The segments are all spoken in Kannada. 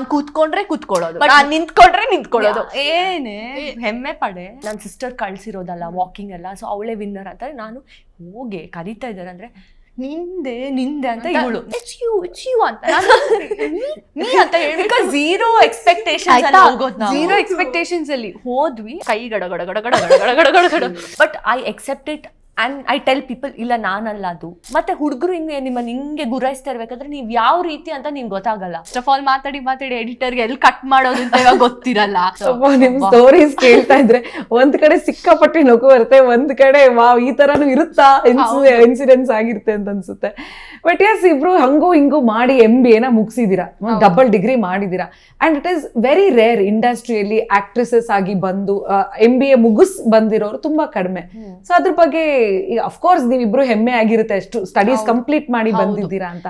ನಾನ್ ಕೂತ್ಕೊಂಡ್ರೆ ಕೂತ್ಕೊಳ್ಳೋದು. ನಾನ್ ನಿಂತ್ಕೊಂಡ್ರೆ ನಿಂತ್ಕೊಳ್ಳೋದು. ಏನೇ ಹೆಮ್ಮೆ ಪಡೆ. ನನ್ನ ಸಿಸ್ಟರ್ ಕಳ್ಸಿರೋದಲ್ಲ ವಾಕಿಂಗ್ ಎಲ್ಲ ಸೊ ಅವಳೇ ವಿನ್ನರ್ ಅಂತ ನಾನು ಹೋಗಿ ಕರಿತಾ ಇದ್ದಾರೆ ಅಂದ್ರೆ ನಿಂದೆ ನಿಂದೆ ಅಂತ ಇವಳು. ಇಟ್ಸ್ ಯು ಇಟ್ಸ್ ಯು ಅಂತ. "ನೀ- ನೀ ಅಂತ ಹೇಳ್ಬಿಟ್ಟು ಝೀರೋ ಎಕ್ಸ್ಪೆಕ್ಟೇಷನ್ಸ್? ಝೀರೋ ಎಕ್ಸ್ಪೆಕ್ಟೇಷನ್ಸ್ ಅಲ್ಲಿ ಹೋದ್ವಿ. ಕೈ ಗಡ ಗಡ ಗಡ ಗಡ ಗಡ ಗಡ ಗಡ ಗಡ ಗಡ. But I accept it and I tell people ಇಲ್ಲ ನಾನಲ್ಲ ಅದು. ಮತ್ತೆ ಹುಡುಗರು ಹಿಂಗೆ ನಿಮ್ಮನ್ನು ಹಿಂಗೆ ಗುರಾಯಿಸ್ತಾ ಇರ್ಬೇಕಾದ್ರೆ ನೀವು ಯಾವ ರೀತಿ ಅಂತ ನಿಮ್ಗೆ ಗೊತ್ತಾಗಲ್ಲ. ಫಸ್ಟ್ ಆಫ್ ಆಲ್ ಮಾತಾಡಿ ಮಾತಾಡಿ ಎಡಿಟರ್ಗೆ ಎಲ್ಲಿ ಕಟ್ ಮಾಡೋದು ಅಂತ ಇವಾಗ ಗೊತ್ತಿರಲ್ಲ. ನಿಮ್ಮ ನಿಮ್ ಸ್ಟೋರೀಸ್ ಕೇಳ್ತಾ ಇದ್ರೆ ಒಂದ್ ಕಡೆ ಸಿಕ್ಕಾಪಟ್ಟೆ ನಗು ಬರುತ್ತೆ ಒಂದ್ ಕಡೆ ವಾವ್ ಈ ತರನು ಇರುತ್ತಾ? ಇನ್ಸಿಡೆನ್ಸ್ ಆಗಿರುತ್ತೆ ಅಂತ ಅನ್ಸುತ್ತೆ. ಬಟ್ ಎಸ್ ಇಬ್ರು ಹಂಗೂ ಹಿಂಗೂ ಮಾಡಿ ಎಂ ಬಿ ಎನ ಮುಗಿಸಿದೀರಾ. ಡಬಲ್ ಡಿಗ್ರಿ ಮಾಡಿದೀರಾ. And it is very rare ಇಂಡಸ್ಟ್ರಿಯಲ್ಲಿ ಆಕ್ಟ್ರೆಸಸ್ ಆಗಿ ಬಂದು ಎಂ ಬಿ ಎ ಮುಗಿಸ್ ಬಂದಿರೋರು ತುಂಬಾ ಕಡಿಮೆ. ಸೊ ಅದ್ರ ಬಗ್ಗೆ ಅಫ್ಕೋರ್ಸ್ ನೀವಿಬ್ರು ಹೆಮ್ಮೆ ಆಗಿರುತ್ತೆ ಎಷ್ಟು ಸ್ಟಡೀಸ್ ಕಂಪ್ಲೀಟ್ ಮಾಡಿ. ಬಂದಿದ್ದೀರಾ ಅಂತ.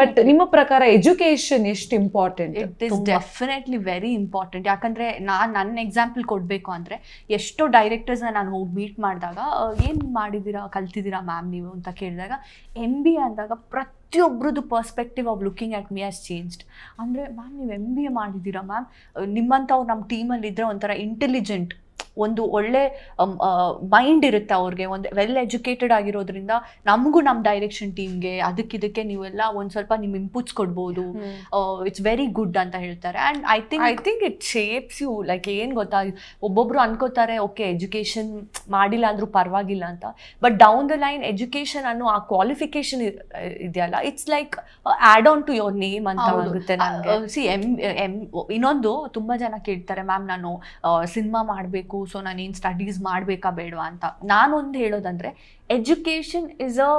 ಬಟ್ ನಿಮ್ಮ ಪ್ರಕಾರ ಎಜುಕೇಶನ್ ಎಷ್ಟು important it is definitely very important ಯಾಕಂದ್ರೆ ನಾನು ನನ್ನ ಎಕ್ಸಾಂಪಲ್ ಕೊಡಬೇಕು ಅಂದ್ರೆ ಎಷ್ಟೋ ಡೈರೆಕ್ಟರ್ಸ್ನ ನಾನು ಹೋಗಿ ಮೀಟ್ ಮಾಡಿದಾಗ ಏನು ಮಾಡಿದ್ದೀರಾ ಕಲ್ತಿದ್ದೀರಾ ಮ್ಯಾಮ್ ನೀವು? ಅಂತ ಕೇಳಿದಾಗ ಎಂ ಬಿ ಎ ಅಂದಾಗ ಪ್ರತಿಯೊಬ್ಬರದ್ದು perspective of looking at me has changed ಅಂದರೆ ಮ್ಯಾಮ್ ನೀವು ಎಂ ಬಿ ಎ ಮಾಡಿದ್ದೀರಾ ಮ್ಯಾಮ್ ನಿಮ್ಮಂಥವ್ರು ನಮ್ಮ ಟೀಮಲ್ಲಿದ್ದರೆ ಒಂಥರ ಇಂಟೆಲಿಜೆಂಟ್ ಒಂದು ಒಳ್ಳೆ ಮೈಂಡ್ ಇರುತ್ತೆ ಅವ್ರಿಗೆ. ಒಂದು ವೆಲ್ ಎಜುಕೇಟೆಡ್ ಆಗಿರೋದ್ರಿಂದ ನಮಗೂ ನಮ್ಮ ಡೈರೆಕ್ಷನ್ ಟೀಮ್ಗೆ ಅದಕ್ಕಿದಕ್ಕೆ ನೀವೆಲ್ಲ ಒಂದು ಸ್ವಲ್ಪ ನಿಮ್ಮ ಇಂಪುಟ್ಸ್ ಕೊಡ್ಬೋದು. ಇಟ್ಸ್ ವೆರಿ ಗುಡ್ ಅಂತ ಹೇಳ್ತಾರೆ. And I think I think it shapes you like ಏನು ಗೊತ್ತಾ? ಒಬ್ಬೊಬ್ರು ಅನ್ಕೋತಾರೆ ಓಕೆ ಎಜುಕೇಷನ್ ಮಾಡಿಲ್ಲ ಅಂದರೂ ಪರವಾಗಿಲ್ಲ ಅಂತ. But down the line education ಅನ್ನೋ ಆ ಕ್ವಾಲಿಫಿಕೇಶನ್ ಇದೆಯಲ್ಲ? It's like add on to your name ಅಂತ ಆಗುತ್ತೆ ನನಗೆ. ಸಿ ಎಂ ಎಂ ಇನ್ನೊಂದು ತುಂಬ ಜನ ಕೇಳ್ತಾರೆ ಮ್ಯಾಮ್ ನಾನು ಸಿನಿಮಾ ಮಾಡಬೇಕು ಸೊ ನಾನು ಏನು ಸ್ಟಡೀಸ್ ಮಾಡಬೇಕಾ ಬೇಡವಾ ಅಂತ. ನಾನೊಂದು ಹೇಳೋದಂದ್ರೆ education is a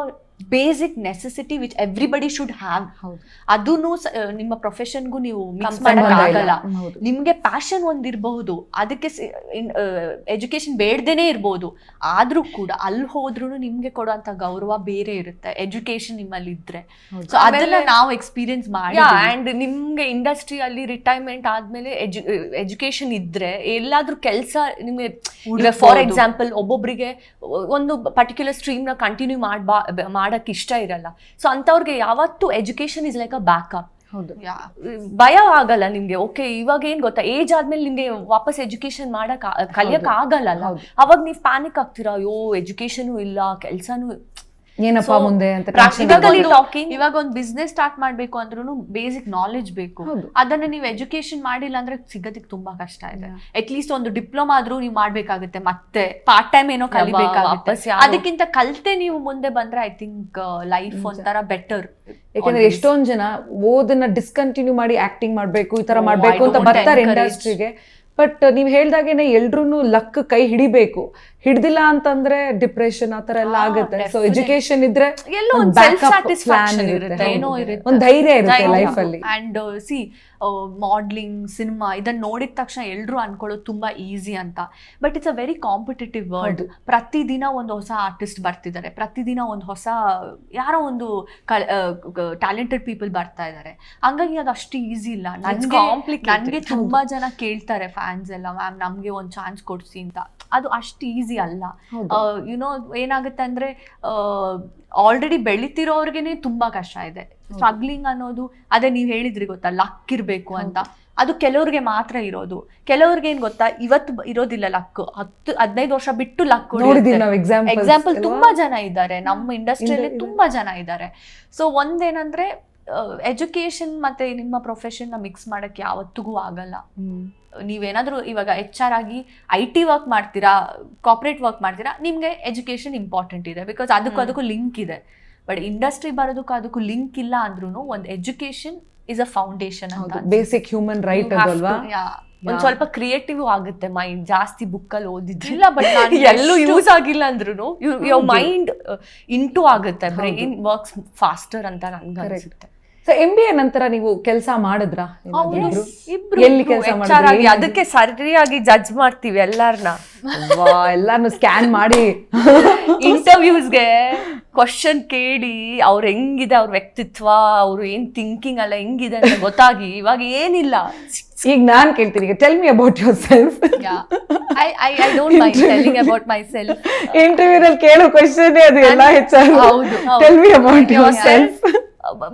basic necessity which everybody should have. ಅದೂ ನಿಮ್ಮ ಪ್ರೊಫೆಷನ್ಗೂ ನೀವು ಮಿಕ್ಸ್ ಮಾಡೋಕ್ಕಾಗಲ್ಲ ನಿಮಗೆ ಪ್ಯಾಷನ್ ಒಂದಿರಬಹುದು ಅದಕ್ಕೆ ಎಜುಕೇಶನ್ ಬೇಡದೇನೆ ಇರ್ಬೋದು ಆದರೂ ಕೂಡ ಅಲ್ಲಿ ಹೋದ್ರೂ ನಿಮಗೆ ಕೊಡುವಂತ ಗೌರವ ಬೇರೆ ಇರುತ್ತೆ ಎಜುಕೇಶನ್ ನಿಮ್ಮಲ್ಲಿ ಇದ್ರೆ. ಸೊ ಅದೆಲ್ಲ ನಾವು ಎಕ್ಸ್ಪೀರಿಯನ್ಸ್ ಮಾಡಿ ಆ್ಯಂಡ್ ನಿಮಗೆ ಇಂಡಸ್ಟ್ರಿಯಲ್ಲಿ ರಿಟೈರ್ಮೆಂಟ್ ಆದ್ಮೇಲೆ ಎಜುಕೇಶನ್ ಇದ್ರೆ ಎಲ್ಲಾದ್ರೂ ಕೆಲಸ ನಿಮಗೆ ಫಾರ್. ಎಕ್ಸಾಂಪಲ್ ಒಬ್ಬೊಬ್ರಿಗೆ ಒಂದು ಪರ್ಟಿಕ್ಯುಲರ್ ಸ್ಟ್ರೀಮ್ನ ಕಂಟಿನ್ಯೂ ಮಾಡ್ಬಾ ಮಾಡಕ್ ಇಷ್ಟ ಇರಲ್ಲ. ಸೊ ಅಂತವ್ರಿಗೆ ಯಾವತ್ತು education is like a backup ಹೌದು. ಭಯ ಆಗಲ್ಲ ನಿಮ್ಗೆ. ಓಕೆ ಇವಾಗ ಏನ್ ಗೊತ್ತಾ? ಏಜ್ ಆದ್ಮೇಲೆ ನಿಮ್ಗೆ ವಾಪಸ್ ಎಜುಕೇಶನ್ ಮಾಡಕ್ ಕಲಿಯಕ್ ಆಗಲ್ಲ. ಅವಾಗ ನೀವ್ ಪ್ಯಾನಿಕ್ ಆಗ್ತೀರಾ? ಅಯ್ಯೋ ಎಜುಕೇಶನು ಇಲ್ಲ ಕೆಲ್ಸನೂ ಏನಪ್ಪಾ ಮುಂದೆ ಅಂತ tension ಇವಾಗ ಒಂದು ಬಿಸ್ನೆಸ್ ಸ್ಟಾರ್ಟ್ ಮಾಡ್ಬೇಕು ಅಂದ್ರೂ ಬೇಸಿಕ್ ನಾಲೆಜ್ ಬೇಕು. ಅದನ್ನ ನೀವು ಎಜುಕೇಶನ್ ಮಾಡಿಲ್ಲ ಅಂದ್ರೆ ಸಿಗೋದಕ್ಕೆ ತುಂಬಾ ಕಷ್ಟ ಇದೆ ಅಟ್ಲೀಸ್ಟ್ ಒಂದು ಡಿಪ್ಲೊಮಾ ಆದ್ರೂ ನೀವು ಮಾಡ್ಬೇಕಾಗುತ್ತೆ ಮತ್ತೆ ಪಾರ್ಟ್ ಟೈಮ್ ಏನೋ ಕಲಿಬೇಕಾಗುತ್ತೆ. ಅದಕ್ಕಿಂತ ಕಲ್ತೆ ನೀವು ಮುಂದೆ ಬಂದ್ರೆ ಐ ಥಿಂಕ್ ಲೈಫ್ ಒಂಥರ ಬೆಟರ್ ಯಾಕಂದ್ರೆ ಎಷ್ಟೊಂದ್ ಜನ ಓದನ್ನ ಡಿಸ್ಕಂಟಿನ್ಯೂ ಮಾಡಿ ಆಕ್ಟಿಂಗ್ ಮಾಡ್ಬೇಕು ಈ ತರ Oh, ಮಾಡ್ಬೇಕು ಅಂತ ಬರ್ತಾರೆ ಇಂಡಸ್ಟ್ರಿಗೆ ಬಟ್ ನೀವು ಹೇಳ್ದಾಗೇನೆ ಎಲ್ರು ಲಕ್ ಕೈ ಹಿಡಿಬೇಕು. ಹಿಡ್ದಿಲ್ಲ ಅಂತಂದ್ರೆ ಡಿಪ್ರೆಷನ್ ಆತರ ಎಲ್ಲ ಆಗುತ್ತೆ. ಸೊ. ಎಜುಕೇಶನ್ ಇದ್ರೆ ಎಲ್ಲೋ ಒಂದ್ ಧೈರ್ಯ ಇರುತ್ತೆ ಲೈಫ್ ಅಲ್ಲಿ. ಅಂಡ್ ಸಿ ಮಾಡ್ಲಿಂಗ್ ಸಿನಿಮಾ ಇದನ್ನ ನೋಡಿದ ತಕ್ಷಣ ಎಲ್ಲರೂ ಅನ್ಕೊಳ್ಳೋದು ತುಂಬಾ ಈಸಿ ಅಂತ. But it's a very competitive world ಪ್ರತಿದಿನ ಒಂದು ಹೊಸ ಆರ್ಟಿಸ್ಟ್ ಬರ್ತಿದ್ದಾರೆ. ಪ್ರತಿದಿನ ಒಂದು ಹೊಸ ಯಾರೋ ಒಂದು ಟ್ಯಾಲೆಂಟೆಡ್ ಪೀಪಲ್ ಬರ್ತಾ ಇದ್ದಾರೆ ಹಂಗಾಗಿ ಅದು ಅಷ್ಟು ಈಸಿ ಇಲ್ಲ. ನನಗೆ. ನನಗೆ ತುಂಬಾ ಜನ ಕೇಳ್ತಾರೆ ಫ್ಯಾನ್ಸ್ ಎಲ್ಲ ಮ್ಯಾಮ್ ನಮ್ಗೆ ಒಂದು ಚಾನ್ಸ್ ಕೊಡ್ಸಿ ಅಂತ. ಅದು ಅಷ್ಟು ಈಸಿ ಅಲ್ಲ. ಯುನೋ ಏನಾಗುತ್ತೆ ಅಂದ್ರೆ ಆಲ್ರೆಡಿ ಬೆಳಿತಿರೋರ್ಗೆನೆ ತುಂಬಾ ಕಷ್ಟ ಇದೆ. ಸ್ಟ್ರಗ್ಲಿಂಗ್ ಅನ್ನೋದು ಅದೇ ನೀವ್ ಹೇಳಿದ್ರಿ ಗೊತ್ತಾ ಲಕ್ ಇರ್ಬೇಕು ಅಂತ. ಅದು ಕೆಲವ್ರಿಗೆ ಮಾತ್ರ ಇರೋದು. ಕೆಲವ್ರಿಗೆ ಏನ್ ಗೊತ್ತಾ ಇವತ್ತು ಇರೋದಿಲ್ಲ ಲಕ್ ಹತ್ತು ಹದಿನೈದು ವರ್ಷ ಬಿಟ್ಟು ಲಕ್ ಎಕ್ಸಾಂಪಲ್ ತುಂಬಾ ಜನ ಇದ್ದಾರೆ. ನಮ್ಮ ಇಂಡಸ್ಟ್ರಿಯಲ್ಲಿ ತುಂಬಾ ಜನ ಇದ್ದಾರೆ. ಸೊ ಒಂದೇನಂದ್ರೆ ಎಜುಕೇಶನ್ ಮತ್ತೆ ನಿಮ್ಮ ಪ್ರೊಫೆಷನ್ನ ಮಿಕ್ಸ್ ಮಾಡಕ್ ಯಾವತ್ತಿಗೂ ಆಗಲ್ಲ. ನೀವೇನಾದ್ರೂ ಇವಾಗ ಎಚ್ ಆರ್ ಆಗಿ ಐ ಟಿ ವರ್ಕ್ ಮಾಡ್ತೀರಾ ಕಾರ್ಪೊರೇಟ್ ವರ್ಕ್ ಮಾಡ್ತೀರಾ ನಿಮಗೆ ಎಜುಕೇಶನ್ ಇಂಪಾರ್ಟೆಂಟ್ ಇದೆ ಬಿಕಾಸ್ ಅದಕ್ಕೂ ಅದಕ್ಕೂ ಲಿಂಕ್ ಇದೆ. ಬಟ್ ಇಂಡಸ್ಟ್ರಿ ಬರೋದಕ್ಕೂ ಅದಕ್ಕೂ ಲಿಂಕ್ ಇಲ್ಲ ಅಂದ್ರೂ ಒಂದು education is a foundation basic human right ಅಲ್ವಾ ಅದಲ್ವಾ ಒಂದ್ ಸ್ವಲ್ಪ ಕ್ರಿಯೇಟಿವ್ ಆಗುತ್ತೆ ಮೈಂಡ್ ಜಾಸ್ತಿ ಬುಕ್ ಅಲ್ಲಿ ಓದಿದ್ರೆ ಇಲ್ಲ ಬಟ್ ಎಲ್ಲೂ ಯೂಸ್ ಆಗಿಲ್ಲ ಅಂದ್ರೂ ಯುವರ್ ಮೈಂಡ್ ಇಂಟು ಆಗುತ್ತೆ. ಬ್ರೈನ್ ವರ್ಕ್ಸ್ ಫಾಸ್ಟರ್ ಅಂತ ನನ್ಗೆ. ಅನ್ಸುತ್ತೆ ಸೊ ಎಂ ಬಿ ಎ ನಂತರ ನೀವು ಕೆಲಸ ಮಾಡಿದ್ರಾ? ಎಲ್ಲಿ ಕೆಲಸ ಮಾಡಿದ್ರಿ? ಅದಕ್ಕೆ ಸರಿಯಾಗಿ ಜಡ್ಜ್ ಮಾಡ್ತೀವಿ ಎಲ್ಲಾರ್ನ. ವಾ, ಎಲ್ಲಾನು ಸ್ಕ್ಯಾನ್ ಮಾಡಿ. ಇಂಟರ್ವ್ಯೂಸ್ಗೆ ಕ್ವಶನ್ ಕೇಳಿ ಅವ್ರು ಹೆಂಗಿದೆ ಅವ್ರ ವ್ಯಕ್ತಿತ್ವ ಅವ್ರು ಏನ್ ಥಿಂಕಿಂಗ್ ಅಲ್ಲ ಹೆಂಗಿದೆ ಅಂತ ಗೊತ್ತಾಗಿ ಇವಾಗ ಏನಿಲ್ಲ. ಈಗ ನಾನ್ ಕೇಳ್ತೀನಿ ಈಗ tell me about yourself I I I don't mind telling about myself interview ನಲ್ಲಿ ಕೇಳೋ ಕ್ವಶನ್ ಅದು ಎಲ್ಲ ಹೆಚ್ಚಾಗಿ. ಹೌದು. Tell me about ಸೆಲ್ಫ್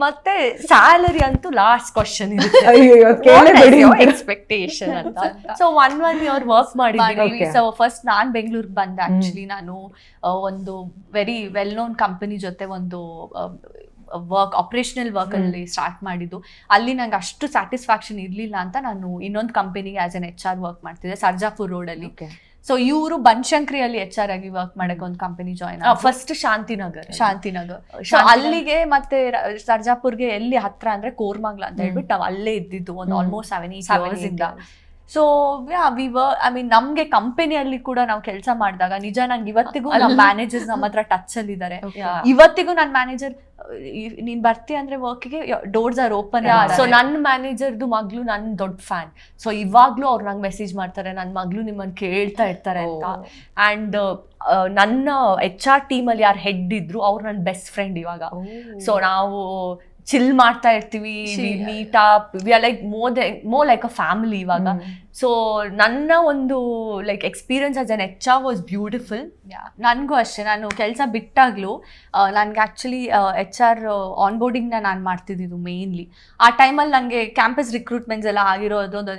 ಮತ್ತೆ ಸ್ಯಾಲರಿ ಅಂತೂ ಲಾಸ್ಟ್ ಕ್ವಶನ್ ಎಕ್ಸ್ಪೆಕ್ಟೇಷನ್ ಅಂತ? So one one year work ಮಾಡಿದ್ದೀನಿ. ಸೊ ಫಸ್ಟ್ ನಾನ್ ಬೆಂಗಳೂರಿಗೆ ಬಂದೆ ಆಕ್ಚುಲಿ ನಾನು ಒಂದು ವೆರಿ ವೆಲ್ ನೋನ್ ಕಂಪನಿ ಜೊತೆ ಒಂದು ವರ್ಕ್ ಆಪರೇಷನಲ್ ವರ್ಕ್ ಅಲ್ಲಿ ಸ್ಟಾರ್ಟ್ ಮಾಡಿದ್ದು. ಅಲ್ಲಿ ನಂಗೆ ಅಷ್ಟು ಸ್ಯಾಟಿಸ್ಫ್ಯಾಕ್ಷನ್ ಇರ್ಲಿಲ್ಲ ಅಂತ ನಾನು ಇನ್ನೊಂದು ಕಂಪನಿಗೆ as an H R work ಮಾಡ್ತಿದ್ದೆ ಸರ್ಜಾಪುರ್ ರೋಡ್ ಅಲ್ಲಿ. ಸೊ ಇವರು ಬನಶಂಕರಿಯಲ್ಲಿ ಎಚ್ ಆರ್ ಆಗಿ ವರ್ಕ್ ಮಾಡಕ್ಕೆ ಒಂದು company join first Shantinagar Shantinagar. So ಅಲ್ಲಿಗೆ ಮತ್ತೆ ಸರ್ಜಾಪುರ್ಗೆ ಎಲ್ಲಿ ಹತ್ರ ಅಂದ್ರೆ ಕೋರ್ಮಂಗ್ಲ ಅಂತ ಹೇಳ್ಬಿಟ್ಟು ನಾವು ಅಲ್ಲೇ ಇದ್ದಿದ್ದು ಒಂದು. ಆಲ್ಮೋಸ್ಟ್ ಸೆವೆನ್ ಏಟ್ ಇಂದ. So we were I mean ನಮ್ಗೆ ಕಂಪನಿಯಲ್ಲಿ ಕೂಡ ನಾವು ಕೆಲಸ ಮಾಡಿದಾಗ ನಿಜ ನಂಗೆ ಇವತ್ತಿಗೂ ನಮ್ಮ ಮ್ಯಾನೇಜರ್ಸ್ ನಮ್ಮ ಹತ್ರ ಟಚ್ ಅಲ್ಲಿ ಇದ್ದಾರೆ. ಇವತ್ತಿಗೂ ನನ್ನ ಮ್ಯಾನೇಜರ್ ನೀನ್ ಬರ್ತಿ ಅಂದ್ರೆ ವರ್ಕ್ಗೆ ಡೋರ್ಸ್ ಆರ್ ಓಪನ್ ಸೊ ನನ್ನ ಮ್ಯಾನೇಜರ್ದು ಮಗ್ಳು ನನ್ನ ದೊಡ್ಡ ಫ್ಯಾನ್ ಸೊ ಇವಾಗ್ಲೂ ಅವ್ರು ನಂಗೆ ಮೆಸೇಜ್ ಮಾಡ್ತಾರೆ ನನ್ನ ಮಗ್ಳು ನಿಮ್ಮನ್ನ ಕೇಳ್ತಾ ಇರ್ತಾರೆ ಅಂತ. ಅಂಡ್ ನನ್ನ ಎಚ್ ಆರ್ ಟೀಮ್ ಅಲ್ಲಿ ಯಾರು ಹೆಡ್ ಇದ್ರು ಅವ್ರು ನನ್ನ ಬೆಸ್ಟ್ ಫ್ರೆಂಡ್ ಇವಾಗ. ಸೊ ನಾವು ಚಿಲ್ ಮಾಡ್ತಾ ಇರ್ತೀವಿ. Meet up we are like more more like a family ಇವಾಗ. ಸೊ ನನ್ನ ಒಂದು like experience as an H R was beautiful ನನಗೂ ಅಷ್ಟೇ. ನಾನು ಕೆಲಸ ಬಿಟ್ಟಾಗ್ಲೂ ನನಗೆ ಆ್ಯಕ್ಚುಲಿ ಎಚ್ ಆರ್ ಆನ್ ಬೋರ್ಡಿಂಗ್ನ ನಾನು ಮಾಡ್ತಿದ್ದಿದ್ದು ಮೇನ್ಲಿ ಆ ಟೈಮಲ್ಲಿ ನನಗೆ ಕ್ಯಾಂಪಸ್ ರಿಕ್ರೂಟ್ಮೆಂಟ್ಸ್ ಎಲ್ಲ ಆಗಿರೋದು ಒಂದು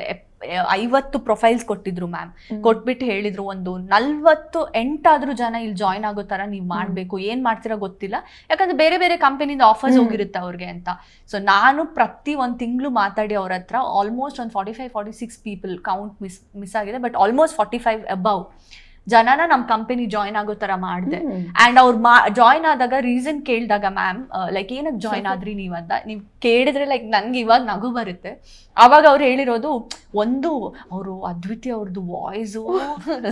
ಐವತ್ತು ಪ್ರೊಫೈಲ್ಸ್ ಕೊಟ್ಟಿದ್ರು ಮ್ಯಾಮ್ ಕೊಟ್ಬಿಟ್ಟು ಹೇಳಿದ್ರು ಒಂದು ನಲ್ವತ್ತು ಎಂಟಾದ್ರೂ ಜನ ಇಲ್ಲಿ ಜಾಯ್ನ್ ಆಗೋ ತರ ನೀವು ಮಾಡಬೇಕು ಏನ್ ಮಾಡ್ತೀರಾ ಗೊತ್ತಿಲ್ಲ. ಯಾಕಂದ್ರೆ ಬೇರೆ ಬೇರೆ ಕಂಪನಿಯಿಂದ ಆಫರ್ಸ್ ಹೋಗಿರುತ್ತೆ ಅವ್ರಿಗೆ ಅಂತ. ಸೊ ನಾನು ಪ್ರತಿ ಒಂದು ತಿಂಗಳು ಮಾತಾಡಿ ಅವ್ರ ಹತ್ರ ಆಲ್ಮೋಸ್ಟ್ ಒಂದು forty five forty six people count miss miss ಆಗಿದೆ but almost forty five above ಜನನ ನಮ್ಮ ಕಂಪನಿ ಜಾಯ್ನ್ ಆಗೋ ತರ ಮಾಡಿದೆ. ಅಂಡ್ ಅವ್ರು ಮಾ ಜಾಯ್ನ್ ಆದಾಗ ರೀಸನ್ ಕೇಳಿದಾಗ ಮ್ಯಾಮ್ ಲೈಕ್ ಏನಕ್ಕೆ ಜಾಯ್ನ್ ಆದ್ರಿ ನೀವು ಅಂತ. ನೀವು ಕೇಳಿದ್ರೆ ಲೈಕ್ ನನಗೆ ಇವಾಗ ನಗು ಬರುತ್ತೆ. ಅವಾಗ ಅವ್ರು ಹೇಳಿರೋದು ಒಂದು ಅವರು ಅದ್ವಿತೀಯ ಅವ್ರದ್ದು ವಾಯ್ಸು